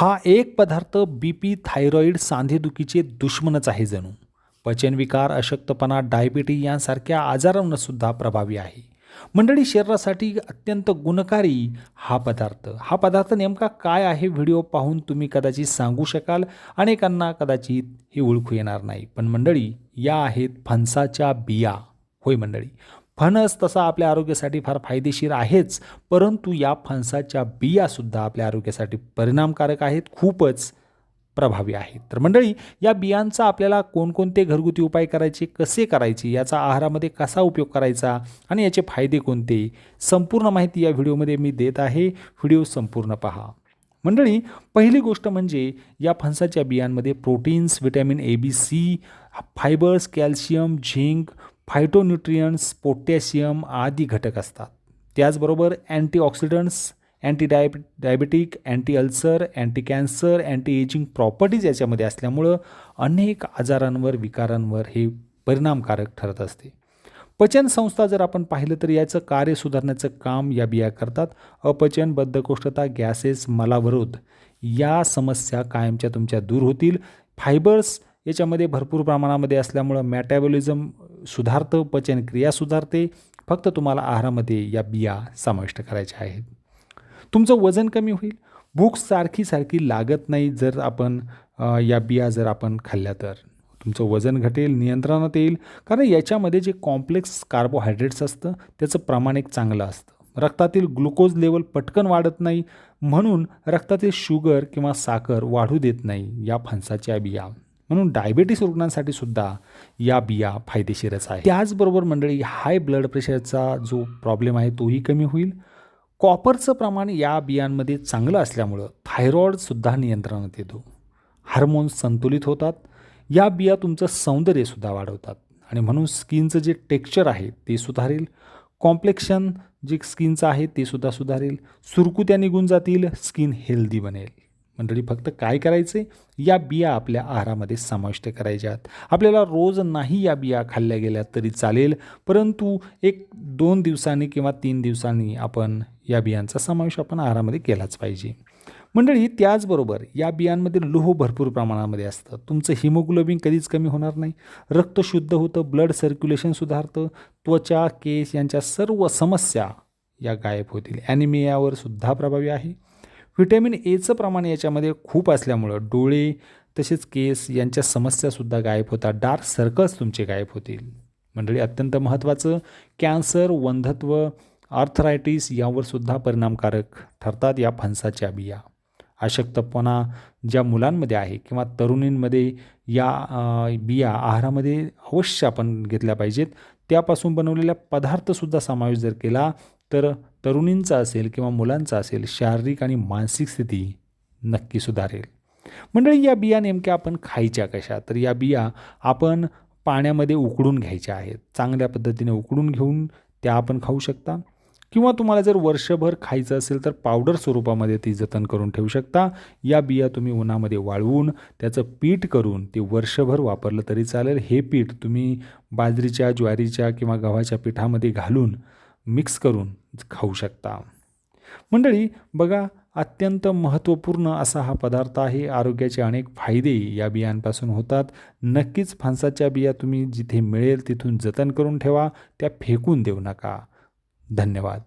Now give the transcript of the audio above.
हा एक पदार्थ बी पी थायरॉईड सांधेदुखीचे दुश्मनच आहे जणू. पचनविकार अशक्तपणा डायबिटी यांसारख्या आजारांनासुद्धा प्रभावी आहे. मंडळी शरीरासाठी अत्यंत गुणकारी हा पदार्थ. हा पदार्थ नेमका काय आहे व्हिडिओ पाहून तुम्ही कदाचित सांगू शकाल. अनेकांना कदाचित हे ओळखू येणार नाही. पण मंडळी या आहेत फणसाच्या बिया. होय मंडळी फणस तसा आपल्या आरोग्यासाठी फार फायदेशीर आहेच परंतु या फणसाच्या बियासुद्धा आपल्या आरोग्यासाठी परिणामकारक आहेत खूपच प्रभावी आहेत. तर मंडळी या बियांचा आपल्याला कोणकोणते घरगुती उपाय करायचे कसे करायचे याचा आहारामध्ये कसा उपयोग करायचा आणि याचे फायदे कोणते संपूर्ण माहिती या व्हिडिओमध्ये मी देत आहे. व्हिडिओ संपूर्ण पहा. मंडळी पहिली गोष्ट म्हणजे या फणसाच्या बियांमध्ये proteins vitamin A B C fibres calcium zinc phytonutrients potassium आदी घटक असतात. त्याचबरोबर antioxidants anti diab diabetic anti ulcer anti cancer anti ageing properties याच्यामध्ये असल्यामुळं अनेक आजारांवर विकारांवर हे परिणामकारक ठरत असते. पचनसंस्था जर आपण पाहिलं तर याचं कार्य सुधारण्याचं काम या बिया करतात. अपचन बद्धकोष्ठता गॅसेस मलावरोध या समस्या कायमच्या तुमच्या दूर होतील. फायबर्स याच्यामध्ये भरपूर प्रमाणामध्ये असल्यामुळं मॅटॅबॉलिझम सुधारतं पचनक्रिया सुधारते फक्त तुम्हाला आहारामध्ये या बिया समाविष्ट करायच्या आहेत. तुमचं वजन कमी होईल. भूक सारखी सारखी लागत नाही जर आपण या बिया जर आपण खाल्ल्या तर. तुमचं वजन घटेल नियंत्रणात येईल. कारण याच्यामध्ये जे कॉम्प्लेक्स कार्बोहायड्रेट्स असतं त्याचं प्रमाण एक चांगलं असतं. रक्तातील ग्लुकोज लेवल पटकन वाढत नाही. म्हणून रक्तातील शुगर किंवा साखर वाढू देत नाही या फणसाच्या बिया. म्हणून डायबिटीस रुग्णांसाठी सुद्धा या बिया फायदेशीरच आहे. त्याचबरोबर मंडळी हाय ब्लड प्रेशरचा जो प्रॉब्लेम आहे तोही कमी होईल. कॉपरचं प्रमाण या बियांमध्ये चांगलं असल्यामुळं थायरॉईडसुद्धा नियंत्रणात येतो. हार्मोन्स संतुलित होतात. या बिया तुमचं सौंदर्यसुद्धा वाढवतात. आणि म्हणून स्किनचं जे टेक्स्चर आहे ते सुधारेल. कॉम्प्लेक्शन जे स्किनचं आहे ते सुद्धा सुधारेल. सुरकुत्या निघून जातील स्किन हेल्दी बनेल. मंडळी फक्त काय करायचे या बिया आपल्या आहारामध्ये समाविष्ट करायच्यात. आपल्याला रोज नाही या बिया खाल्ल्या गेल्या तरी चालेल परंतु एक दोन दिवसांनी किंवा तीन दिवसांनी आपण या बियांचा समावेश आपण आहारामध्ये केलाच पाहिजे. मंडळी त्याचबरोबर या बियांमध्ये लोह भरपूर प्रमाणामध्ये असतं. तुमचं हिमोग्लोबिन कधीच कमी होणार नाही. रक्त शुद्ध होतं ब्लड सर्क्युलेशन सुधारतं त्वचा केस यांच्या सर्व समस्या या गायब होतील. ॲनिमियावर सुद्धा प्रभावी आहे. व्हिटॅमिन एचं प्रमाण याच्यामध्ये खूप असल्यामुळं डोळे तसेच केस यांच्या समस्यासुद्धा गायब होतात. डार्क सर्कल्स तुमचे गायब होतील. मंडळी अत्यंत महत्त्वाचं कॅन्सर वंधत्व आर्थरायटिस यावर सुद्धा परिणामकारक ठरतात या फणसाच्या बिया. अशक्तपणा ज्या मुलांमध्ये आहे किंवा तरुणींमध्ये या बिया आहारामध्ये अवश्य आपण घेतल्या पाहिजेत. त्यापासून बनवलेल्या पदार्थसुद्धा समावेश जर केला तर तरुणींचा असेल किंवा मुलांचा असेल शारीरिक आणि मानसिक स्थिती नक्की सुधारेल. मंडळी या बिया नेमक्या आपण खायच्या कशा? तर या बिया आपण पाण्यामध्ये उकडून घ्यायच्या आहेत. चांगल्या पद्धतीने उकडून घेऊन त्या आपण खाऊ शकता. किंवा तुम्हाला जर वर्षभर खायचं असेल तर पावडर स्वरूपामध्ये ती जतन करून ठेवू शकता. या बिया तुम्ही उन्हामध्ये वाळवून त्याचं पीठ करून ते वर्षभर वापरलं तरी चालेल. हे पीठ तुम्ही बाजरीच्या ज्वारीच्या किंवा गव्हाच्या पिठामध्ये घालून मिक्स करून खाऊ शकता. मंडळी बघा अत्यंत महत्त्वपूर्ण असा हा पदार्थ आहे. आरोग्याचे अनेक फायदे या बियांपासून होतात. नक्कीच फणसाच्या बिया तुम्ही जिथे मिळेल तिथून जतन करून ठेवा. त्या फेकून देऊ नका. धन्यवाद.